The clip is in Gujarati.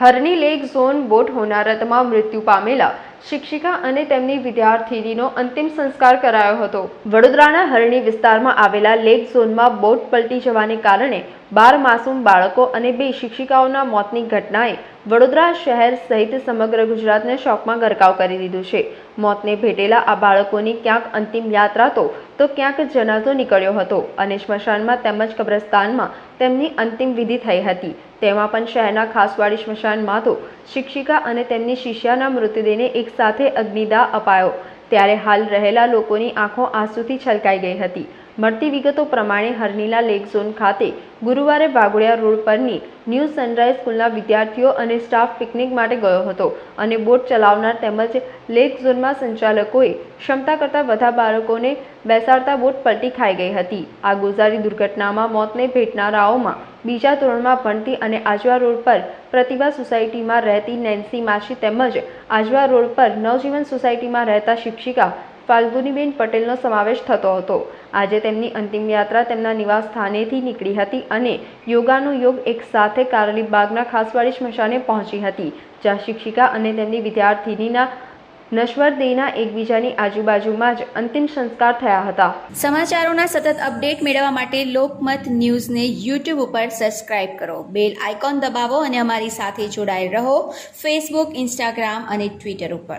હરની લેક ઝોન બોટ હોનારતમાં મૃત્યુ પામેલા શિક્ષિકા અને તેમની વિદ્યાર્થીનીનો અંતિમ સંસ્કાર કરાયો હતો. વડોદરાના હરણી વિસ્તારમાં આવેલા લેક ઝોનમાં બોટ પલટી જવાને કારણે બાર માસૂમ બાળકો અને બે શિક્ષિકાઓના મોતની ઘટનાએ વડોદરા શહેર સહિત સમગ્ર ગુજરાતને શોકમાં ગરકાવ કરી દીધું છે. મોતને ભેટેલા આ બાળકોની ક્યાંક અંતિમ યાત્રા તો તો ક્યાંક જનાઝો નીકળ્યો હતો અને સ્મશાનમાં તેમજ કબ્રસ્તાનમાં તેમની અંતિમ વિધિ થઈ હતી. તેમાં પણ શહેરના ખાસવાડી સ્મશાનમાં તો શિક્ષિકા અને તેમની શિષ્યાના મૃતદેહને એક સાથે અગ્નિદાહ અપાયો. ત્યારે હાલ રહેલા લોકોની આંખો આંસુથી છલકાઈ ગઈ હતી. મળતી વિગતો પ્રમાણે હરનીલા લેક ઝોન ખાતે ગુરુવારે વાઘોડિયા રોડ પરની ન્યૂ સનરાઈઝ સ્કૂલના વિદ્યાર્થીઓ અને સ્ટાફ પિકનિક માટે ગયો હતો અને બોટ ચલાવનાર તેમજ લેક ઝોનમાં સંચાલકોએ ક્ષમતા કરતાં બધા બાળકોને બેસાડતા બોટ પલટી ખાઈ ગઈ હતી. આ ગોઝારી દુર્ઘટનામાં મોતને ભેટનારાઓમાં બીજા ધોરણમાં ભણતી અને આજવા રોડ પર પ્રતિભા સોસાયટીમાં રહેતી નેન્સી માછી તેમજ આજવા રોડ પર નવજીવન સોસાયટીમાં રહેતા શિક્ષિકા ફાલ્ગુનીબેન પટેલનો સમાવેશ થતો હતો. આજે તેમની અંતિમ યાત્રા તેમના નિવાસ સ્થાનેથી નીકળી હતી અને યોગાનો યોગ એક સાથે કારલીબાગના ખાસવાડી સ્મશાને પહોંચી હતી, જ્યાં શિક્ષિકા અને તેમની વિદ્યાર્થિનીના નશ્વર દેહના એકબીજાની આજુબાજુમાં જ અંતિમ સંસ્કાર થયા હતા. સમાચારોના સતત અપડેટ મેળવવા માટે લોકમત ન્યૂઝને યુટ્યુબ ઉપર સબસ્ક્રાઇબ કરો. બેલ આઇકોન દબાવો અને અમારી સાથે જોડાયેલ રહો. ફેસબુક ઇન્સ્ટાગ્રામ અને ટ્વિટર ઉપર.